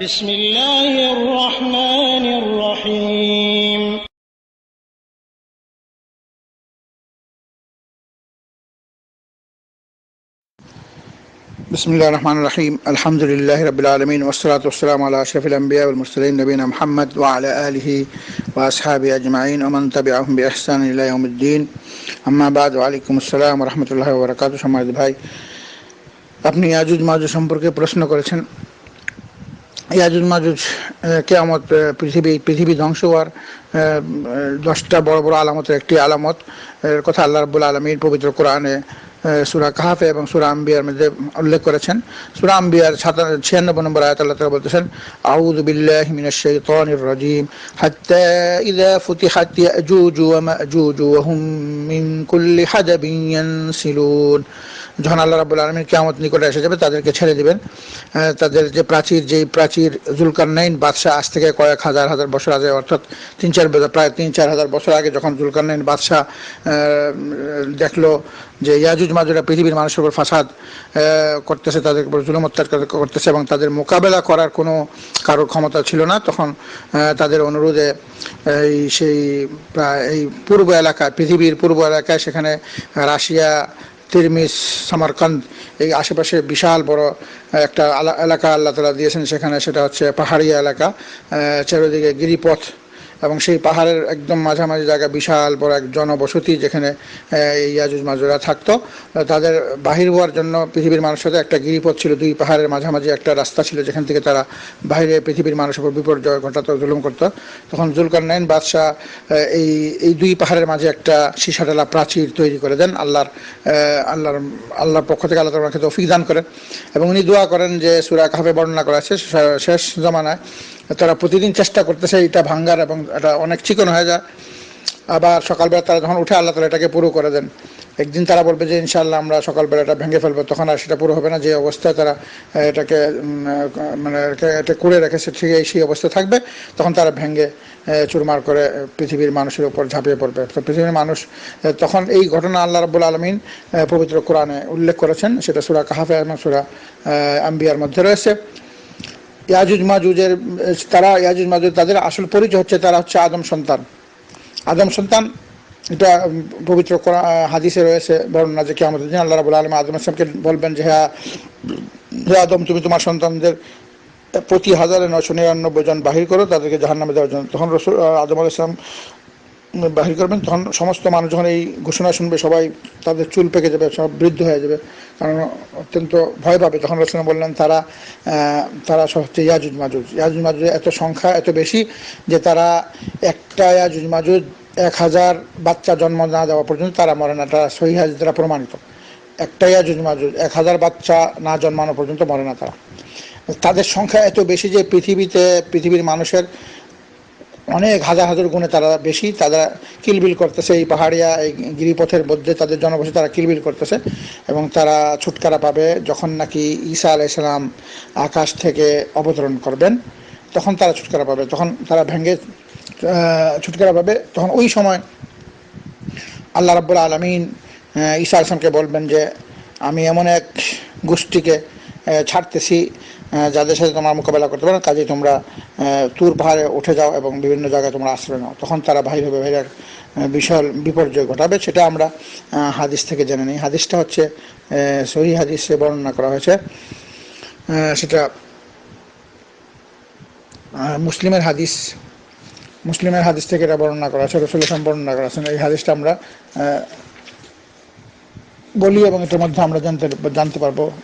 بسم الله الرحمن الرحيم بسم الله الرحمن الرحيم الحمد لله رب العالمين والصلاة والسلام على أشرف الأنبياء والمرسلين نبينا محمد وعلى آله وأصحابه أجمعين ومن تبعهم بإحسان إلى يوم الدين أما بعد وعليكم السلام ورحمة الله وبركاته সম্মানিত ভাই আপনি ইয়াজুজ মাজুজ সম্পর্কে প্রশ্ন করেছেন ইয়াজুজ মাজুজ কেয়ামত পৃথিবী পৃথিবী ধ্বংস হওয়ার দশটা বড় বড় আলামতের একটি আলামত। এর কথা আল্লাহ রাব্বুল আলমীর পবিত্র কোরআনে সুরা কাহাফে এবং সুরা আম্বিয়ার মধ্যে উল্লেখ করেছেন। সুরা আম্বিয়ার ছিয়ানব্বই নম্বর আয়াত আল্লাহ তাআলা বলতেছেন, আউযু বিল্লাহি মিনাশ শাইতানির রাজীম, হাত্তা ইযা ফুতিহাত ইয়াজুজ ওয়া মাজুজ ওয়া হুম মিন কুল্লি হাদাবিন ইয়ানসিলুন। যখন আল্লাহ রাবুল আলমীর কেয়ামত নিকটে এসে যাবে, তাদেরকে ছেড়ে দিবেন। তাদের যে প্রাচীর, যেই প্রাচীর জুলকারনাইন বাদশাহ আজ থেকে কয়েক হাজার হাজার বছর আগে, অর্থাৎ তিন, চার, বে- প্রায় তিন, চার হাজার বছর আগে যখন জুলকারনাইন বাদশাহ দেখল যে ইয়াজুজ মাজুরা পৃথিবীর মানুষের উপর ফাসাদ করতেছে, তাদের উপর জুলুম অত্যাচার করতেছে এবং তাদের মোকাবেলা করার কোনো কারোর ক্ষমতা ছিল না, তখন তাদের অনুরোধে এই সেই, প্রায় এই পূর্ব এলাকা পৃথিবীর পূর্ব এলাকায় সেখানে রাশিয়া তিরমিস সামারকান্দ, এই আশেপাশে বিশাল বড় একটা এলাকা আল্লাহ তালা দিয়েছেন, সেখানে সেটা হচ্ছে পাহাড়ি এলাকা। চারিদিকে গিরিপথ এবং সেই পাহাড়ের একদম মাঝামাঝি জায়গা বিশাল বড় এক জনবসতি যেখানে ইয়াজুজ মাজুরা থাকতো। তাদের বাহির হওয়ার জন্য পৃথিবীর মানুষের সাথে একটা গিরিপথ ছিল, দুই পাহাড়ের মাঝামাঝি একটা রাস্তা ছিল যেখান থেকে তারা বাইরে পৃথিবীর মানুষের উপর বিপর্যয় ঘটাতো জুলুম করতো। তখন জুলকার নাইন বাদশাহ এই এই দুই পাহাড়ের মাঝে একটা সীসাটালা প্রাচীর তৈরি করে দেন, আল্লাহর আল্লাহর আল্লাহর পক্ষ থেকে আল্লাহ তাকে তৌফিক দান করেন। এবং উনি দোয়া করেন যে সুরা কাফে বর্ণনা করা আছে শেষ জমানায় তারা প্রতিদিন চেষ্টা করতেছে এটা ভাঙ্গার এবং এটা অনেক চিকন হয়ে যায়। আবার সকালবেলা তারা যখন উঠে, আল্লাহ তালা এটাকে পুরো করে দেন। একদিন তারা বলবে যে ইনশাল্লাহ আমরা সকালবেলা এটা ভেঙে ফেলব, তখন আর সেটা পুরো হবে না। যে অবস্থায় তারা এটাকে মানে এটা করে রেখেছে, ঠিক সেই অবস্থা থাকবে, তখন তারা ভেঙে চুরমার করে পৃথিবীর মানুষের উপর ঝাঁপিয়ে পড়বে। তো পৃথিবীর মানুষ তখন এই ঘটনা আল্লাহ রাবুল আলমিন পবিত্র কোরআনে উল্লেখ করেছেন। সেটা সুরা কাহাফে এবং সুরা আম্বিয়ার মধ্যে রয়েছে। ইয়াজুজ মাজুজের, তারা ইয়াজুজ মাজুজ, তাদের আসল পরিচয় হচ্ছে তারা হচ্ছে আদম সন্তান। আদম সন্তান, এটা পবিত্র হাদিসে রয়েছে, বর্ণনা যে কেমন দিন আল্লাহ রাবুল আলম আদম আসলামকে বলবেন যে হ্যাঁ আদম, তুমি তোমার সন্তানদের প্রতি হাজারে নয়শো নিরানব্বই জন বাহির করো, তাদেরকে জাহান নামে দেওয়ার জন্য। তখন রসুল আদম আলাহ ইসলাম বাহির করবেন, তখন সমস্ত মানুষ যখন এই ঘোষণা শুনবে, সবাই তাদের চুল পেকে যাবে, সব বৃদ্ধ হয়ে যাবে। কারণ অত্যন্ত ভয় পাবে। তখন রসুল বললেন, তারা তারা সব হচ্ছে ইয়াজুজ মাজুজ। ইয়াজুজ মাজুজ এত সংখ্যা, এত বেশি যে তারা একটা ইয়াজুজ মাজুজ, এক হাজার বাচ্চা জন্ম না দেওয়া পর্যন্ত তারা মরে না। তারা সহি হাজ দ্বারা প্রমাণিত। একটা ইয়াজুজ মাজুজ, এক হাজার বাচ্চা না জন্মানো পর্যন্ত মরে না তারা। তাদের সংখ্যা এত বেশি যে পৃথিবীতে, পৃথিবীর মানুষের অনেক হাজার হাজার গুণে তারা বেশি, তারা কিলবিল করতেছে এই পাহাড়িয়া, এই গিরিপথের মধ্যে তাদের জনবসতি তারা কিলবিল করতেছে এবং তারা ছুটকারা পাবে যখন নাকি ঈসা আলাইসালাম আকাশ থেকে অবতরণ করবেন, তখন তারা ছুটকারা পাবে, তখন তারা ভেঙে ছুটকারা পাবে, তখন ওই সময় আল্লাহ রাব্বুল আলমিন ঈসা আসলামকে বলবেন যে, আমি এমন এক গোষ্ঠীকে ছাড়তেছি যাদের সাথে তোমার মোকাবেলা করতে পারো কাজে তোমরা তুর পাহাড়ে উঠে যাও এবং বিভিন্ন জায়গায় তোমরা আশ্রয় নাও। তখন তারা ভাই হবে আহ, বিশাল বিপর্যয় ঘটাবে সেটা আমরা হাদিস থেকে জেনে নিই। হাদিসটা হচ্ছে সহি হাদিসে বর্ণনা করা হয়েছে। সেটা মুসলিমের হাদিস মুসলিমের হাদিস থেকে এটা বর্ণনা করা আছে রসুল বর্ণনা করা এই হাদিসটা আমরা বলি এবং এটার মধ্যে আমরা জানতে জানতে পারবো আহ,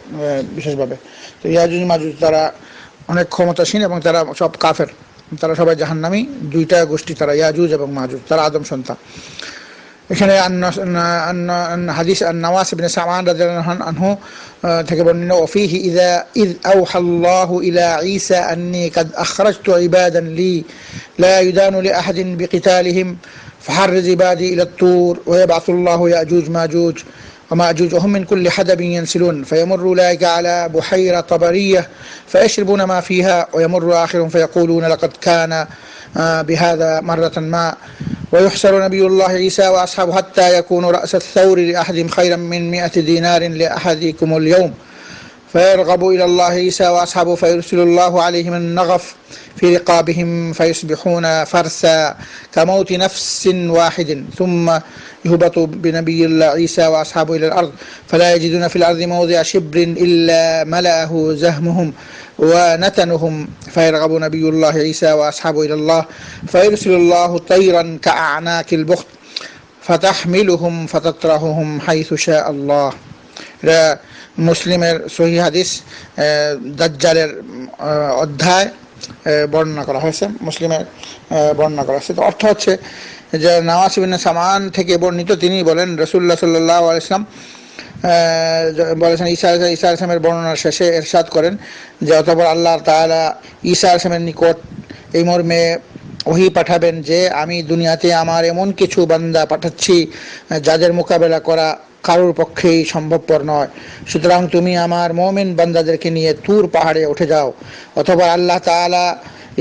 বিশেষভাবে তো ইয়াজুজ মাজুজ তারা অনেক ক্ষমতাসীন এবং তারা সব কাফের তারা সবাই জাহান্নামী দুইটা গোষ্ঠী তারা ইয়াজুজ এবং মাজুজ তারা আদম সন্তান এখানে আন- আন- আন- হাদিস আন নওয়াস ইবনে সামান রাদিয়াল্লাহু আনহু আহ, থেকে বর্ণিত ওফিহি ইযা ইয আওহাল্লাহু ইলা ঈসা আন্নি قد أخرجت عبادا لي لا يدان لأحد بقتالهم فحرز عبادي إلى الطور ويبعث الله يأجوج ماجوج ومأجوج وهم من كل حدب ينسلون. فيمر أولئك على بحيرة طبرية فيشربون ما فيها ويمر آخر فيقولون لقد كان آه، بهذا مرة ما. ويحشر نبي الله عيسى وأصحابه حتى يكون رأس الثور لأحدهم خيرا من مئة دينار لأحدكم اليوم. فيرغب إلى الله عيسى وأصحابه فيرسل الله عليهم النغف في رقابهم فيصبحون فرسا كموت نفس واحد ثم يهبط بنبي الله عيسى وأصحابه إلى الأرض فلا يجدون في الأرض موضع شبر إلا ملأه زهمهم ونتنهم فيرغب نبي الله عيسى وأصحابه إلى الله فيرسل الله طيرا كأعناك البخت فتحملهم فتطرحهم حيث شاء الله. মুসলিমের সহি হাদিস দাজ্জালের অধ্যায় বর্ণনা করা হয়েছে, মুসলিমের বর্ণনা করা হয়েছে। তো অর্থ হচ্ছে যে নওয়াজ ইবিন সামান থেকে বর্ণিত তিনি বলেন রসুল্লাহ সাল্লাহ আলাইসলাম বলেছেন, ঈসা ঈসা আসলামের বর্ণনার শেষে এরশাদ করেন যে, অতপর আল্লাহ তাআলা ঈসা আসলামের নিকট এই মর্মে ওহি পাঠাবেন যে, আমি দুনিয়াতে আমার এমন কিছু বান্দা পাঠাচ্ছি যাদের মোকাবেলা করা কারোর পক্ষেই সম্ভবপর নয়। সুতরাং তুমি আমার মোমেন বান্দাদেরকে নিয়ে তুর পাহাড়ে উঠে যাও, অথবা আল্লাহ তাআলা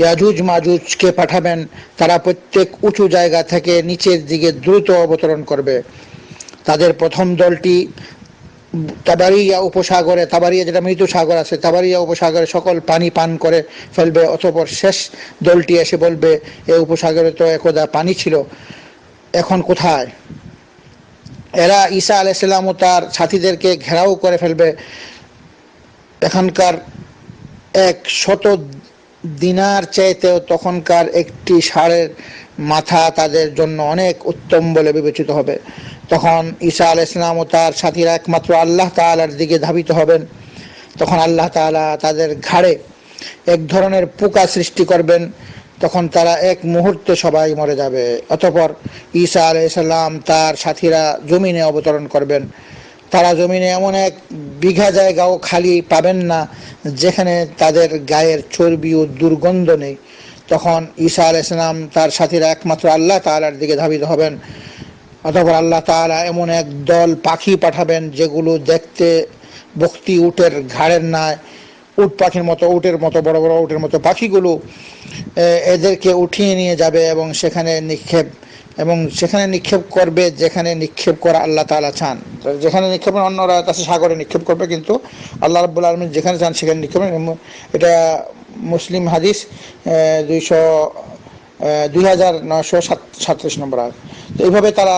ইয়াজুজ মাজুজকে পাঠাবেন, তারা প্রত্যেক উঁচু জায়গা থেকে নিচের দিকে দ্রুত অবতরণ করবে। তাদের প্রথম দলটি তাবারিয়া উপসাগরে, তাবারিয়া যেটা মৃত সাগর আছে, তাবারিয়া উপসাগরে সকল পানি পান করে ফেলবে, অতপর শেষ দলটি এসে বলবে, এ উপসাগরে তো একদা পানি ছিল, এখন কোথায়? এরা ঈসা আলাইসাল্লাম ও তার সাথীদেরকে ঘেরাও করে ফেলবে। এখানকার এক শত দিনার চাইতেও তখনকার একটি ষাঁড়ের মাথা তাদের জন্য অনেক উত্তম বলে বিবেচিত হবে। তখন ঈসা আল ইসলাম ও তার সাথীরা একমাত্র আল্লাহ তালার দিকে ধাবিত হবেন। তখন আল্লাহ তাআলা তাদের ঘাড়ে এক ধরনের পোকা সৃষ্টি করবেন। তখন তারা এক মুহূর্তে সবাই মরে যাবে। অতপর ঈসা আলাইসাল্লাম তার সাথীরা জমিনে অবতরণ করবেন। তারা জমিনে এমন এক বিঘা জায়গাও খালি পাবেন না, যেখানে তাদের গায়ের চর্বি ও দুর্গন্ধ নেই। তখন ঈসা আলাইসালাম তার সাথীরা একমাত্র আল্লাহ তাআলার দিকে ধাবিত হবেন। অতপর আল্লাহ তাআলা এমন এক দল পাখি পাঠাবেন, যেগুলো দেখতে বক্তি উটের ঘাড়ের ন্যায় উট পাখির মতো, উটের মতো, বড় বড় উটের মতো পাখিগুলো এদেরকে উঠিয়ে নিয়ে যাবে এবং সেখানে নিক্ষেপ, এবং সেখানে নিক্ষেপ করবে যেখানে নিক্ষেপ করা আল্লাহ তাআলা চান। যেখানে নিক্ষেপ অন্যরা তাছে সাগরে নিক্ষেপ করবে কিন্তু আল্লাহ রাব্বুল আলমিন যেখানে চান সেখানে নিক্ষেপ এটা মুসলিম হাদিস দুইশো দুই হাজার নশো সাতত্রিশ নম্বর আয় এইভাবে তারা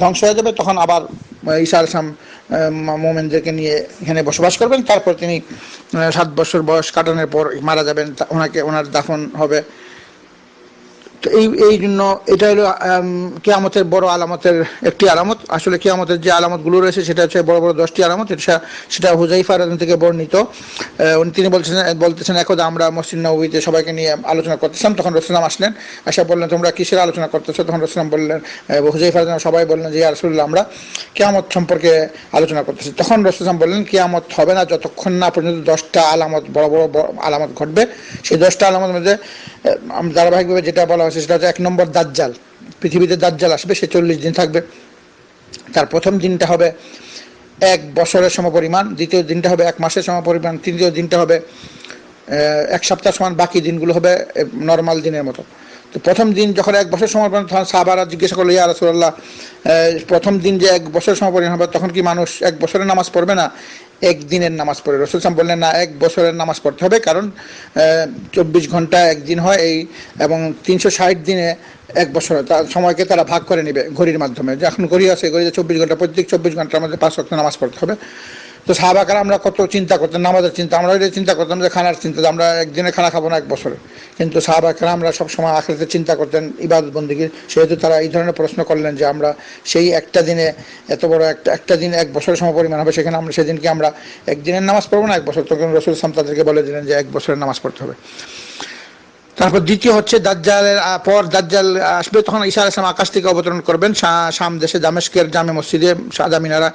ধ্বংস হয়ে যাবে, তখন আবার ঈশা আলসাম মোমেনদেরকে নিয়ে এখানে বসবাস করবেন। তারপর তিনি সাত বছর বয়স কাটানোর পর মারা যাবেন। ওনাকে, ওনার দাফন হবে। তো এই এই জন্য এটা হলো কেয়ামতের বড় আলামতের একটি আলামত। আসলে কেয়ামতের যে আলামতগুলো রয়েছে, সেটা হচ্ছে বড় বড় দশটি আলামত। এটা সেটা হুজাইফা রাদিয়াল্লাহু থেকে বর্ণিত। তিনি বলছেন, বলতেছেন একদা আমরা মসজিদ নবীতে সবাইকে নিয়ে আলোচনা করতেছিলাম, তখন রসুলাম আসলেন। আসা বললেন, তোমরা কিসের আলোচনা করতেছো? তখন রসুলাম বললেন হুজাইফা রাদিয়াল্লাহু সবাই বললেন যে রাসূলুল্লাহ, আমরা কেয়ামত সম্পর্কে আলোচনা করতেছি। তখন রসুলাম বললেন, কেয়ামত হবে না, যতক্ষণ না পর্যন্ত দশটা আলামত, বড় বড় আলামত ঘটবে। সেই দশটা আলামতের মধ্যে ধারাবাহিকভাবে যেটা বলা হয়েছে সেটা হচ্ছে এক নম্বর দাজ্জাল। পৃথিবীতে দাজ্জাল আসবে সে চল্লিশ দিন থাকবে। তার প্রথম দিনটা হবে এক বছরের সমপরিমাণ দ্বিতীয় দিনটা হবে এক মাসের সমপরিমাণ তৃতীয় দিনটা হবে এক সপ্তাহ সমান বাকি দিনগুলো হবে নর্মাল দিনের মতো। তো প্রথম দিন যখন এক বছর সময় পরিমাণ তখন সাহাবারা জিজ্ঞাসা করল ইয়া রাসূলুল্লাহ আহ, প্রথম দিন যে এক বছর সময় পরিমাণ হবে তখন কি মানুষ এক বছরের নামাজ পড়বে না? এক দিনের নামাজ পড়ে। রসুল সাম বললেন, না, এক বছরের নামাজ পড়তে হবে কারণ চব্বিশ ঘণ্টা একদিন হয় এই এবং তিনশো ষাট দিনে এক বছর তার সময়কে তারা ভাগ করে নেবে ঘড়ির মাধ্যমে। যে এখন ঘড়ি আছে, ঘড়িতে চব্বিশ ঘণ্টা, প্রত্যেক চব্বিশ ঘণ্টার মধ্যে পাঁচ ওয়াক্ত নামাজ পড়তে হবে। তো সাহাবাকার আমরা কত চিন্তা করতাম, নামাজের চিন্তা, আমরা ওইটা চিন্তা করতাম যে খানার চিন্তা আমরা একদিনে খানা খাব না এক বছরে। কিন্তু সাহাবাকার আমরা সবসময় আখড়িতে চিন্তা করতেন ইবাদত বন্দীগীর সেহেতু তারা এই ধরনের প্রশ্ন করলেন যে আমরা সেই একটা দিনে এত বড় একটা একটা দিন এক বছরের সম পরিমাণ হবে, সেখানে আমরা সেদিনকে আমরা একদিনের নামাজ পড়ব না, এক বছর। তখন রসুল ইসলাম তাদেরকে বলে দিলেন যে এক বছরের নামাজ পড়তে হবে। তারপর দ্বিতীয় হচ্ছে দাজ্জালের পর দাজ্জাল আসবে, তখন ঈসা আলাইসলাম আকাশ থেকে অবতরণ করবেন। শাম দেশে দামেস্কের জামে মসজিদে সাদা মিনারা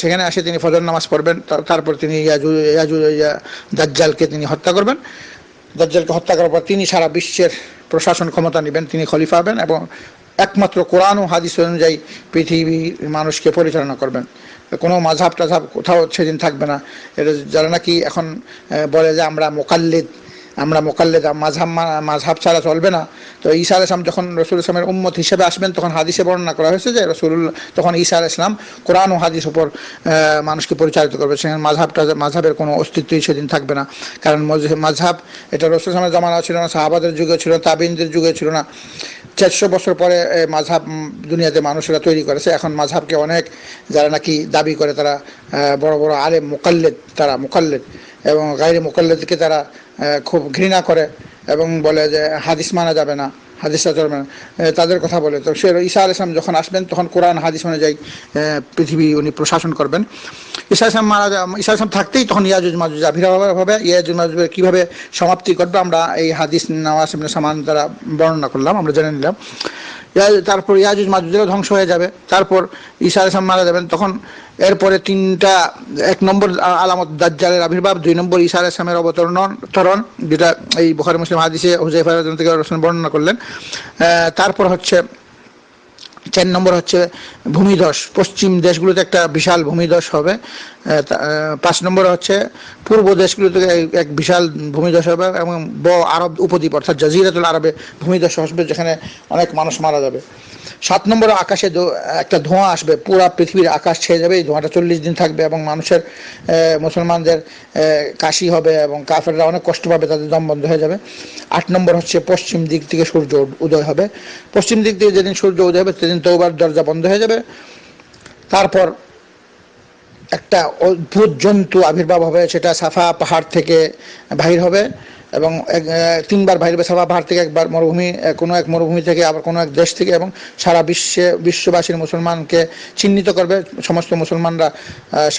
সেখানে আসে তিনি ফজর নামাজ পড়বেন। তারপর তিনি দাজ্জালকে তিনি হত্যা করবেন। দাজ্জালকে হত্যা করার পর তিনি সারা বিশ্বের প্রশাসন ক্ষমতা নেবেন, তিনি খলিফা হবেন এবং একমাত্র কোরআন ও হাদিস অনুযায়ী পৃথিবীর মানুষকে পরিচালনা করবেন। কোনো মাঝাব টাঝাব কোথাও সেদিন থাকবে না। যারা নাকি এখন বলে যে আমরা মোকাল্লিদ আমরা মোকাল্লেদ মাঝহাব মাঝহাব ছাড়া চলবে না। তো ঈসা আল ইসলাম যখন রসুল ইসলামের উম্মত হিসেবে আসবেন, তখন হাদিসে বর্ণনা করা হয়েছে যে রসুল তখন ঈসা আল ইসলাম কোরআন ও হাদিস উপর মানুষকে পরিচালিত করবে। সেখানে মাঝহাবটা, মাঝহাবের কোনো অস্তিত্বই সেদিন থাকবে না। কারণ মাঝহাব, এটা রসুল ইসলামের জামানা ছিল না, সাহাবাদের যুগে ছিল না তাবিনদের যুগে ছিল না। চারশো বছর পরে মাঝহাব দুনিয়াতে মানুষেরা তৈরি করেছে। এখন মাঝহাবকে অনেক যারা নাকি দাবি করে তারা বড় বড় আলেম, মোকাল্লেদ, তারা মোকাল্লেদ এবং গাইরে মোকাল্লেদকে তারা খুব ঘৃণা করে এবং বলে যে হাদিস মানা যাবে না, হাদিসটা চলবে না। তাদের কথা বলে। তো সে ঈসা আল ইসলাম যখন আসবেন, তখন কোরআন, হাদিস অনুযায়ী পৃথিবী উনি প্রশাসন করবেন। ঈসা ইসলাম মারা ঈসা ইসলাম থাকতেই তখন ইয়াজুজ মাজুজ আবির্ভাব ইয়াজুজ মাজুজের কীভাবে সমাপ্তি করবে, আমরা এই হাদিস ইবনে সামান দ্বারা বর্ণনা করলাম, আমরা জেনে নিলাম। তারপর ইয়াজুজ মাজুজেরও ধ্বংস হয়ে যাবে। তারপর ঈসা ইসলাম মারা যাবেন, তখন এরপরে তিনটা, এক নম্বর আলামত দাজ্জালের আবির্ভাব, দুই নম্বর ঈসা ইসলামের অবতরণ, তরণ, যেটা এই বুখারী মুসলিম হাদিসে হুজাইফা থেকে রসুল বর্ণনা করলেন। তারপর হচ্ছে, চার নম্বর হচ্ছে ভূমিধস, পশ্চিম দেশগুলোতে একটা বিশাল ভূমিধস হবে। পাঁচ নম্বর হচ্ছে পূর্ব দেশগুলোতে এক বিশাল ভূমিধস হবে এবং ব আরব উপদ্বীপ, অর্থাৎ জাজিরাতুল আরবে ভূমিধস আসবে যেখানে অনেক মানুষ মারা যাবে। সাত নম্বর আকাশে একটা ধোঁয়া আসবে, পুরা পৃথিবীর আকাশ ছেয়ে যাবে, এই ধোঁয়াটা চল্লিশ দিন থাকবে এবং মানুষের মুসলমানদের কাশি হবে এবং কাফেররা অনেক কষ্ট পাবে, তাদের দম বন্ধ হয়ে যাবে। আট নম্বর হচ্ছে পশ্চিম দিক থেকে সূর্য উদয় হবে। পশ্চিম দিক থেকে যেদিন সূর্য উদয় হবে, সেদিন তৌবার দরজা বন্ধ হয়ে যাবে। তারপর একটা অদ্ভুত জন্তু আবির্ভাব হবে, সেটা সাফা পাহাড় থেকে বাহির হবে। এবং তিনবার হবে সাফা পাহাড় থেকে একবার মরুভূমি কোনো এক মরুভূমি থেকে আবার কোনো এক দেশ থেকে এবং সারা বিশ্বে, বিশ্ববাসীর মুসলমানকে চিহ্নিত করবে। সমস্ত মুসলমানরা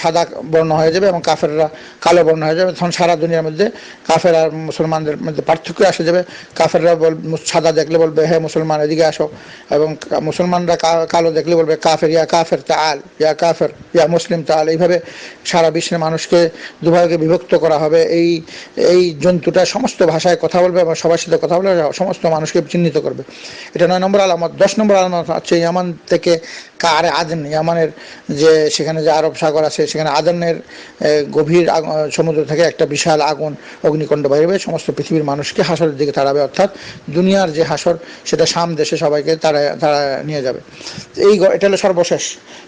সাদা বর্ণ হয়ে যাবে এবং কাফেররা কালো বর্ণ হয়ে যাবে। তখন সারা দুনিয়ার মধ্যে কাফের আর মুসলমানদের মধ্যে পার্থক্য আসে যাবে। কাফেররা বল, সাদা দেখলে বলবে হ্যাঁ মুসলমান, এদিকে আসো। এবং মুসলমানরা কালো দেখলে বলবে, কাফের, ইয়া কাফের তাল ইয়া কাফের, ইয়া মুসলিম তাল এইভাবে সারা বিশ্বের মানুষকে দুভাগে বিভক্ত করা হবে। এই এই জন্তুটা সমস্ত ভাষায় কথা বলবে এবং সবার সাথে কথা বলবে সমস্ত মানুষকে চিহ্নিত করবে। এটা নয় নম্বর আলামত। দশ নম্বর আলামত হচ্ছে ইয়ামান থেকে কার আদেন। ইয়ামানের যে সেখানে যে আরব সাগর আছে, সেখানে আদেনের গভীর সমুদ্র থেকে একটা বিশাল আগুন, অগ্নিকণ্ড বাইরে সমস্ত পৃথিবীর মানুষকে হাসরের দিকে তাড়াবে। অর্থাৎ দুনিয়ার যে হাসর, সেটা সাম দেশে সবাইকে তারা তারা নিয়ে যাবে। এই এটা হলো সর্বশেষ।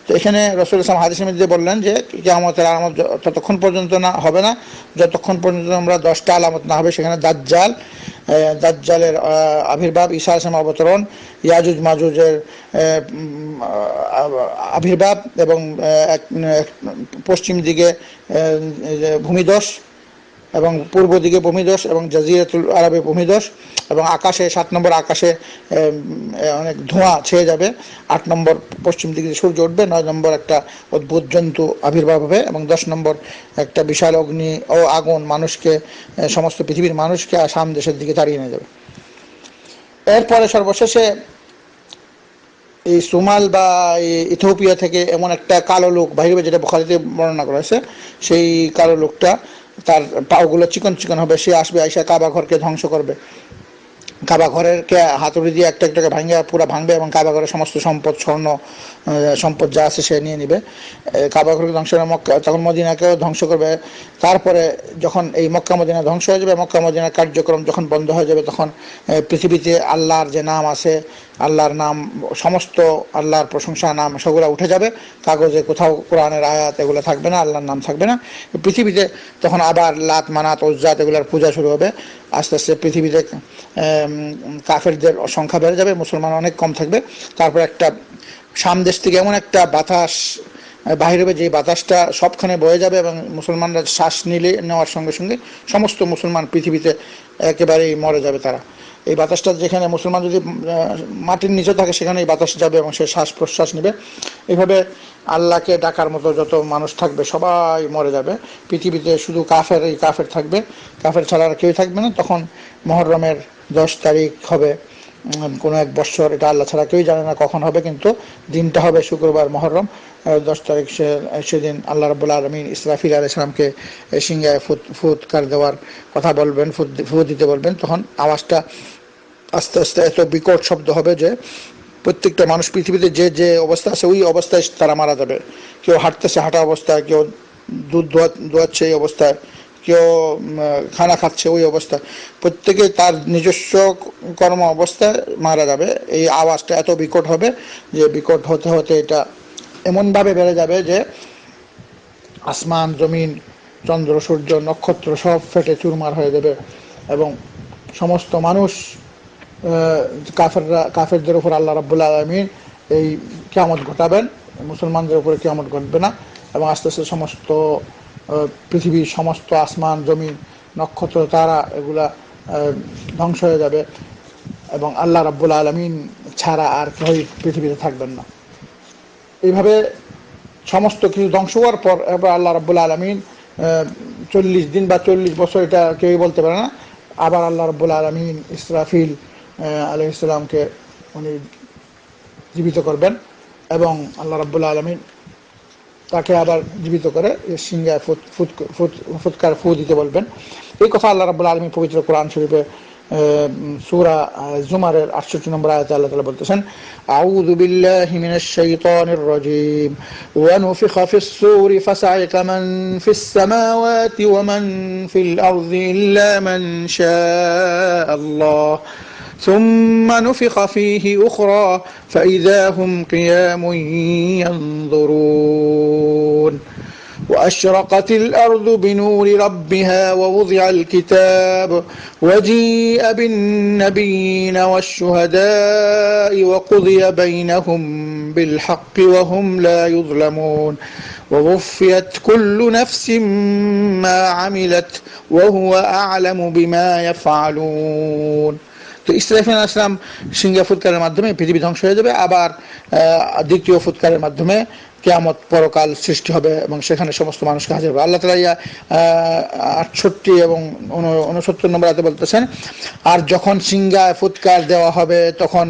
তো এখানে রসুল ইসলাম হাদিস মধ্যে বললেন যে কেয়ামতের আলামত ততক্ষণ পর্যন্ত না হবে না, যতক্ষণ পর্যন্ত আমরা দশটা আলামত না হবে, সেখানে দাজ্জাল দাজ্জালের আবির্ভাব ঈশা আসলাম অবতরণ ইয়াজুজ মাজুজের আবির্ভাব এবং পশ্চিম দিকে ভূমিদশ এবং পূর্ব দিকে ভূমিদোষ এবং জাজিরাতুল আরবে ভূমিদোষ এবং আকাশে সাত নম্বর আকাশে অনেক ধোঁয়া ছেয়ে যাবে। আট নম্বর পশ্চিম দিকে সূর্য উঠবে, নয় নম্বর একটা অদ্ভুত জন্তু আবির্ভাব হবে এবং দশ নম্বর একটা বিশাল অগ্নি ও আগুন মানুষকে সমস্ত পৃথিবীর মানুষকে আসাম দেশের দিকে তাড়িয়ে নিয়ে যাবে। এরপরে সর্বশেষে এই সোমাল বা এই ইথোপিয়া থেকে এমন একটা কালো লোক, বাহিরে যেটা বখারিতে বর্ণনা করা হয়েছে, সেই কালো লোকটা তার পাওগুলো চিকন চিকন হবে সে আসবে আইসা কাবা ঘরকে ধ্বংস করবে। কাবা ঘরের কে হাতুড়ি দিয়ে একটা একটাকে ভাঙে পুরো ভাঙবে এবং কাবা ঘরের সমস্ত সম্পদ, স্বর্ণ সম্পদ যা আছে সে নিয়ে নিবে। কাবা ঘরকে ধ্বংস করে মক্কা, তখন মদিনাকেও ধ্বংস করবে। তারপরে যখন এই মক্কা মদিনা ধ্বংস হয়ে যাবে, মক্কা মদিনার কার্যক্রম যখন বন্ধ হয়ে যাবে, তখন পৃথিবীতে আল্লাহর যে নাম আছে, আল্লাহর নাম, সমস্ত আল্লাহর প্রশংসা, নাম সেগুলো উঠে যাবে। কাগজে কোথাও কোরআনের আয়াত এগুলো থাকবে না, আল্লাহর নাম থাকবে না। পৃথিবীতে তখন আবার লাত, মানাত, ওজ্জাত এগুলোর পূজা শুরু হবে। আস্তে আস্তে পৃথিবীতে কাফেরদের সংখ্যা বেড়ে যাবে, মুসলমান অনেক কম থাকবে। তারপর একটা সামদেশ থেকে এমন একটা বাতাস বাহির হবে যে বাতাসটা সবখানে বয়ে যাবে এবং মুসলমানরা শ্বাস নিলে, নেওয়ার সঙ্গে সঙ্গে সমস্ত মুসলমান পৃথিবীতে একেবারেই মরে যাবে তারা। এই বাতাসটা যেখানে মুসলমান যদি মাটির নিচে থাকে, সেখানে এই বাতাস যাবে এবং সে শ্বাস প্রশ্বাস নেবে। এইভাবে আল্লাহকে ডাকার মতো যত মানুষ থাকবে, সবাই মরে যাবে। পৃথিবীতে শুধু কাফের এই কাফের থাকবে। কাফের ছাড়া আর কেউ থাকবে না। তখন মহরমের দশ তারিখ হবে। কোনো এক বৎসর এটা আল্লাহ ছাড়া কেউই জানে না কখন হবে, কিন্তু দিনটা হবে শুক্রবার মহরম দশ তারিখ সে, সেদিন আল্লাহ রবুল্লা আলমিন ইসরাফিল আলাইসালামকে সিংহায় ফুত, ফুৎকার দেওয়ার কথা বলবেন, ফুত ফু দিতে বলবেন, তখন আওয়াজটা আস্তে আস্তে এত বিকট শব্দ হবে যে প্রত্যেকটা মানুষ পৃথিবীতে যে যে অবস্থা আছে, ওই অবস্থায় তারা মারা যাবে। কেউ হাঁটতেছে, হাঁটা অবস্থায়, কেউ দুধ দোয়া, দোয়াচ্ছে এই অবস্থায়। কেউ খানা খাচ্ছে ওই অবস্থা প্রত্যেকে তার নিজস্ব কর্ম অবস্থায় মারা যাবে। এই আওয়াজটা এত বিকট হবে যে বিকট হতে হতে এটা এমনভাবে বেড়ে যাবে যে আসমান, জমিন, চন্দ্র, সূর্য, নক্ষত্র সব ফেটে চুরমার হয়ে যাবে এবং সমস্ত মানুষ কাফেররা, কাফেরদের উপর আল্লাহ রাব্বুল আলমিন এই কিয়ামত ঘটাবেন। মুসলমানদের উপরে কিয়ামত ঘটবে না এবং আস্তে আস্তে সমস্ত পৃথিবীর সমস্ত আসমান, জমিন, নক্ষত্র, তারা এগুলা ধ্বংস হয়ে যাবে এবং আল্লাহ রাব্বুল আলমিন ছাড়া আর কেউই পৃথিবীতে থাকবেন না। এইভাবে সমস্ত কিছু ধ্বংস হওয়ার পর এবার আল্লাহ রাব্বুল আলমিন চল্লিশ দিন বা চল্লিশ বছর এটা কেউই বলতে পারে না, আবার আল্লাহ রাব্বুল আলমিন ইসরাফিল আলহ ইসলামকে উনি জীবিত করবেন এবং আল্লাহ রাব্বুল আলমিন তাকে আবার জীবিত করে সিংহায় ফুট, ফুট- ফুৎকার ফু দিতে বলবেন। এই কথা আল্লাহ রাব্বুল আলমী পবিত্র কোরআন শরীফে সুরা জুমারের আটষট্টি নম্বর আয়াতে আল্লাহ তালা বলতেছেন, আউযু বিল্লাহি মিনাশ শাইতানির রাজিম, ওয়া নুফিখা ফিস সূরি ফাসাইকা মান ফিস সামাওয়াতি ওয়া মান ফিল আরদি ইল্লা মান শাআ আল্লাহ ثم نفخ فيه أخرى فإذا هم قيام ينظرون. وأشرقت الأرض بنور ربها ووضع الكتاب وجيء بالنبيين والشهداء وقضي بينهم بالحق وهم لا يظلمون. ووفيت كل نفس ما عملت وهو أعلم بما يفعلون. তো ইসরাফিল আসলাম সিঙ্গা ফুৎকারের মাধ্যমে পৃথিবী ধ্বংস হয়ে যাবে, আবার দ্বিতীয় ফুৎকারের মাধ্যমে কেয়ামত পরকাল সৃষ্টি হবে এবং সেখানে সমস্ত মানুষকে হাজির হবে। আল্লাহ তালা ইয়া আটষট্টি এবং উনসত্তর নম্বর হাতে বলতেছেন, আর যখন সিংহায় ফুৎকার দেওয়া হবে, তখন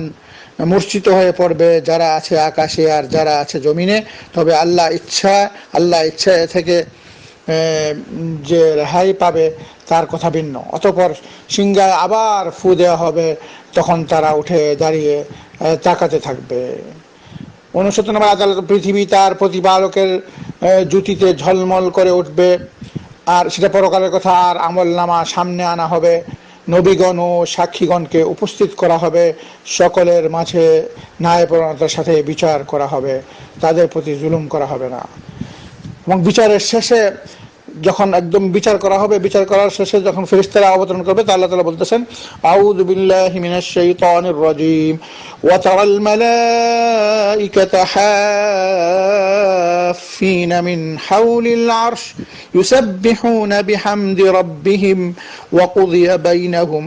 মূর্ছিত হয়ে পড়বে যারা আছে আকাশে আর যারা আছে জমিনে। তবে আল্লাহ ইচ্ছা আল্লাহ ইচ্ছা থেকে যে রেহাই পাবে তার কথা ভিন্ন। অতপর সিংহায় আবার ফু দেওয়া হবে, তখন তারা উঠে দাঁড়িয়ে তাকাতে থাকবে। উনসত্তর নম্বর আদালত পৃথিবী তার প্রতিপালকের জুতিতে ঝলমল করে উঠবে। আর সেটা পরকালের কথা, আর আমল নামা সামনে আনা হবে। নবীগণ ও সাক্ষীগণকে উপস্থিত করা হবে। সকলের মাঝে ন্যায়পরণতার সাথে বিচার করা হবে। তাদের প্রতি জুলুম করা হবে না। এবং বিচারের শেষে যখন একদম বিচার করা হবে, বিচার করার শেষে যখন ফেরেশতারা অবতরণ করবে, তা আল্লাহ তাআলা বলতেছেন, আউযু বিল্লাহি মিনাশ শাইতানির রাজীম, ওয়া তারাল মালাইকাতা হাফিনা মিন হাওলিল আরশ ইউসাব্বিহুনা বিহামদি রাব্বিহিম, ওয়া কুদিয়া বাইনাহুম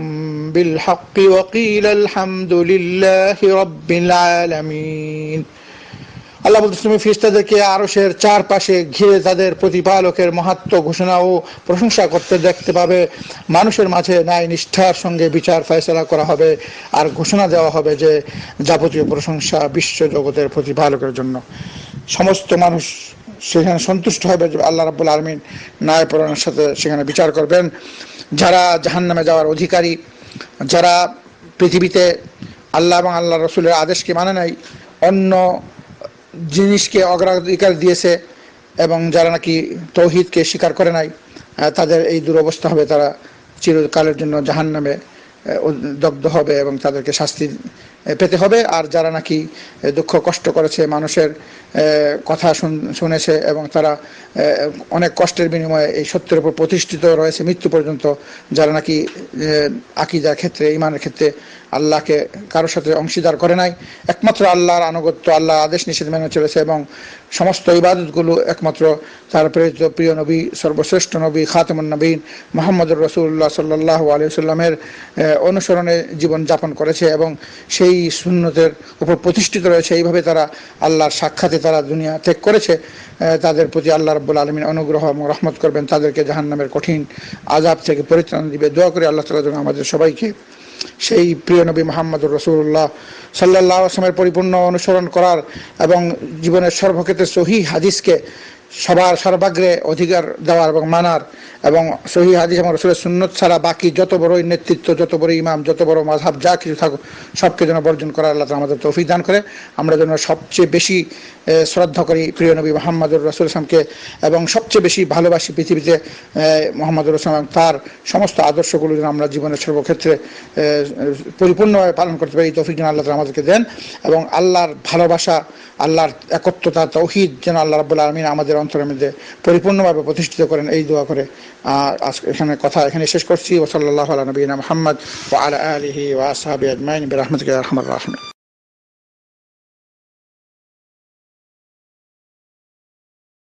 বিল হাক্কি, ওয়া কিলা আলহামদুলিল্লাহি রাব্বিল আলামিন। আল্লাহ তুমি ফিরিস্তাদেরকে আরশের চারপাশে ঘিরে তাদের প্রতিপালকের মাহাত্ম ঘোষণা ও প্রশংসা করতে দেখতে পাবে। মানুষের মাঝে ন্যায় নিষ্ঠার সঙ্গে বিচার ফয়সলা করা হবে আর ঘোষণা দেওয়া হবে যে যাবতীয় প্রশংসা বিশ্ব জগতের প্রতিপালকের জন্য। সমস্ত মানুষ সেখানে সন্তুষ্ট হবে যে আল্লাহ রাব্বুল আলমিন ন্যায়পরণের সাথে সেখানে বিচার করবেন। যারা জাহান্নামে যাওয়ার অধিকারী, যারা পৃথিবীতে আল্লাহ এবং আল্লাহ রসুলের আদেশকে মানে নাই, অন্য জিনিসকে অগ্রাধিকার দিয়েছে এবং যারা নাকি তৌহিদকে স্বীকার করে নাই তাদের এই দুরবস্থা হবে, তারা চিরকালের জন্য জাহান নামে দগ্ধ হবে এবং তাদেরকে শাস্তি পেতে হবে। আর যারা নাকি দুঃখ কষ্ট করেছে, মানুষের কথা শুন- শুনেছে এবং তারা অনেক কষ্টের বিনিময়ে এই সত্যের উপর প্রতিষ্ঠিত রয়েছে মৃত্যু পর্যন্ত, যারা নাকি আকিদার ক্ষেত্রে, ইমানের ক্ষেত্রে আল্লাহকে কারোর সাথে অংশীদার করে নাই, একমাত্র আল্লাহর আনুগত্য আল্লাহ আদেশ নিষেধ মেনে চলেছে এবং সমস্ত ইবাদতগুলো একমাত্র তার প্রেরিত প্রিয় নবী, সর্বশ্রেষ্ঠ নবী, খাতেমুন নবীন মোহাম্মদুর রসুল্লাহ সাল্লাহ আলিয়াল্লামের অনুসরণে জীবন যাপন করেছে এবং সেই সুন্নতের উপর প্রতিষ্ঠিত রয়েছে, এইভাবে তারা আল্লাহর সাক্ষাতে তারা দুনিয়া ত্যাগ করেছে তাদের প্রতি আল্লাহ রব্বুল আলমিন অনুগ্রহ এবং রহমত করবেন, তাদেরকে জাহান্নামের কঠিন আজাব থেকে পরিত্রাণ দিবে। দোয়া করে আল্লাহ তালা যেন আমাদের সবাইকে সেই প্রিয় নবী মোহাম্মদুর রসুল্লাহ সাল্লাহ আসলামের পরিপূর্ণ অনুসরণ করার এবং জীবনের সর্বক্ষেত্রে সহি হাদিসকে সবার সর্বাগ্রে অধিকার দেওয়ার এবং মানার এবং সহি হাদিস এবং রসুলের সুন্নত ছাড়া বাকি যত বড়ই নেতৃত্ব, যত বড় ইমাম, যত বড় মাঝহাব যা কিছু থাকুক, সবকে যেন বর্জন করার আল্লাহ আমাদের তৌফিক দান করে। আমরা যেন সবচেয়ে বেশি শ্রদ্ধা করি প্রিয় নবী মোহাম্মদুর রসুল ইসলামকে এবং সবচেয়ে বেশি ভালোবাসি পৃথিবীতে মোহাম্মদুর রসুল তার সমস্ত আদর্শগুলো যেন আমরা জীবনের সর্বক্ষেত্রে পরিপূর্ণভাবে পালন করতে পারি, এই তৌফিক যেন আল্লাহ আমাদেরকে দেন এবং আল্লাহর ভালোবাসা, আল্লাহর একত্রতা, তৌহিদ যেন আল্লাহ রাব্বুল আলমিন আমাদের অন্তরের মধ্যে পরিপূর্ণভাবে প্রতিষ্ঠিত করেন এই দোয়া করে। আর এখানে কথা এখানে শেষ করছি। ওসল্লাহ আলা নবীনা মোহাম্মদ ও আলা আলহি ওয়াসাবি আজমাইন। বিরহমতিক রহমান রাহমান।